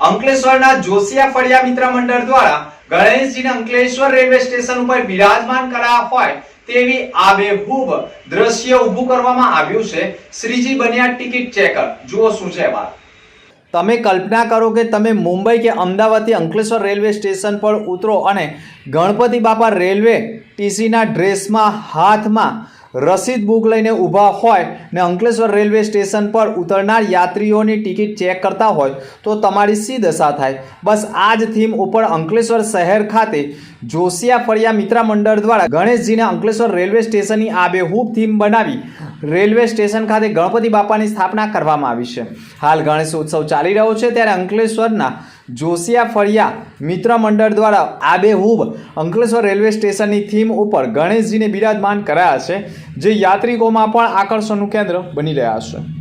અંકલેશ્વરના જોશિયા ફળિયા મિત્ર મંડળ દ્વારા ગણેશજીને અંકલેશ્વર રેલવે સ્ટેશન ઉપર બિરાજમાન કરાયા હોય તેવી આબેહૂબ દ્રશ્ય ઊભું કરવામાં આવ્યું છે. શ્રીજી, બન્યા ટિકિટ ચેકર જુઓ શું છે વાત. તમે કલ્પના કરો કે તમે મુંબઈ કે અમદાવાદથી અંકલેશ્વર રેલવે સ્ટેશન પર ઉતરો અને ગણપતિ બાપા રેલવે ટીસીના ડ્રેસમાં, હાથમાં રસીદ બુક લઈને ઊભા હોય ને અંકલેશ્વર રેલવે સ્ટેશન પર ઉતરનાર યાત્રીઓની ટિકિટ ચેક કરતા હોય તો તમારી સી દશા થાય. બસ આ જ થીમ ઉપર અંકલેશ્વર શહેર ખાતે જોશિયા ફળિયા મિત્રા મંડળ દ્વારા ગણેશજીને અંકલેશ્વર રેલવે સ્ટેશનની આબેહૂબ થીમ બનાવી રેલવે સ્ટેશન ખાતે ગણપતિ બાપાની સ્થાપના કરવામાં આવી છે. હાલ ગણેશ ઉત્સવ ચાલી રહ્યો છે ત્યારે અંકલેશ્વરના જોશિયા ફળિયા મિત્ર મંડળ દ્વારા આબેહૂબ અંકલેશ્વર રેલવે સ્ટેશનની થીમ ઉપર ગણેશજીને બિરાજમાન કરાયા છે, જે યાત્રિકોમાં પણ આકર્ષણનું કેન્દ્ર બની રહ્યા છે.